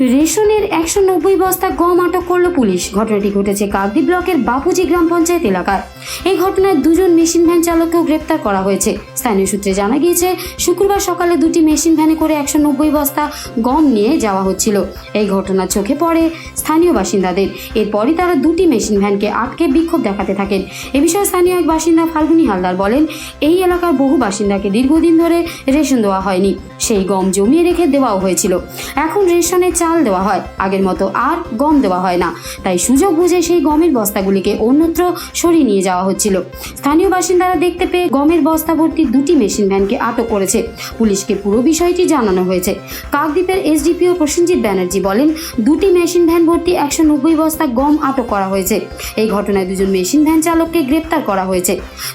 রেশনের একশো নব্বই বস্তা গম আটক করল পুলিশ। ঘটনাটি ঘটেছে কাকদ্বীপ ব্লকের বাপুজি গ্রাম পঞ্চায়েত এলাকায়। এই ঘটনায় দুজন মেশিন ভ্যান চালককেও গ্রেপ্তার করা হয়েছে। স্থানীয় সূত্রে জানা গিয়েছে, শুক্রবার সকালে দুটি মেশিন ভ্যানে করে একশো নব্বই বস্তা গম নিয়ে যাওয়া হচ্ছিল। এই ঘটনা চোখে পড়ে স্থানীয় বাসিন্দাদের। এরপরই তারা দুটি মেশিন ভ্যানকে আটকে বিক্ষোভ দেখাতে থাকেন। এ বিষয়ে স্থানীয় এক বাসিন্দা ফাল্গুনী হালদার বলেন, এই এলাকার বহু বাসিন্দাকে দীর্ঘদিন ধরে রেশন দেওয়া হয়নি। সেই গম জমিয়ে রেখে দেওয়াও হয়েছিল। এখন রেশনে চাল দেওয়া হয়। আগের মতো আর গম দেওয়া হয় না। তাই সুযোগ বুঝে সেই গমের বস্তাগুলিকে অন্যত্র সরিয়ে নিয়ে যাওয়া হচ্ছিল। স্থানীয় বাসিন্দারা দেখতে পেয়ে গমের বস্তা ভর্তি দুটি মেশিন ভ্যানকে আটক করেছে। পুলিশকে পুরো বিষয়টি জানানো হয়েছে। কাকদ্বীপের এসডিপিও প্রসেনজিৎ ব্যানার্জি বলেন, দুটি মেশিন ভ্যান ভর্তি একশো নব্বই বস্তা গম আটক করা হয়েছে। এই ঘটনায় দুজন মেশিন ভ্যান চালককে গ্রেপ্তার করা হয়েছে।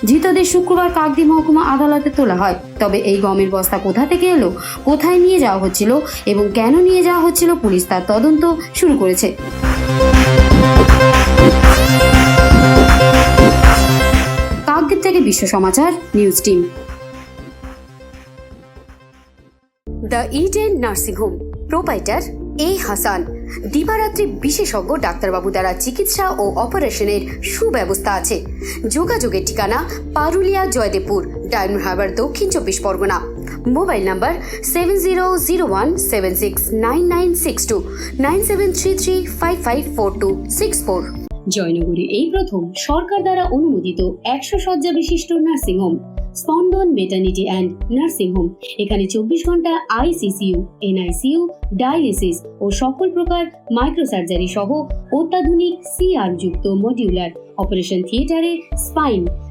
ধৃতদের শুক্রবার কাকদ্বীপ মহকুমা আদালতে তোলা হয়। তবে এই গমের বস্তা কোথা থেকে এলো, কোথায় নিয়ে যাওয়া হচ্ছিল এবং কেন নিয়ে যাওয়া হচ্ছিল পুলিশ তার তদন্ত শুরু করেছে। কাকদ্বীপ থেকে Biswa Samachar, news team. The Eden nursing home, proprietor A Hasan, দিবারাত্রি বিশেষজ্ঞ ডাক্তারবাবু দ্বারা চিকিৎসা ও অপারেশনের সুব্যবস্থা আছে। যোগাযোগের ঠিকানা পারুলিয়া জয়দেবপুর, ডায়মন্ড হারবার, দক্ষিণ চব্বিশ Pargana. Mobile number seven zero zero one seven six nine nine six two nine seven three three five five four two six four. জয়নগরে এই প্রথম সরকার দ্বারা অনুমোদিত একশো শয্যা বিশিষ্ট nursing home, Spandan maternity and nursing home এখানে চব্বিশ ঘণ্টা আইসিসিউ এনআইসিইউ ডায়ালিসিস ও সকল প্রকার মাইক্রোসার্জারি সহ অত্যাধুনিক সিআর যুক্ত মডিউলার অপারেশন থিয়েটারে স্পাইন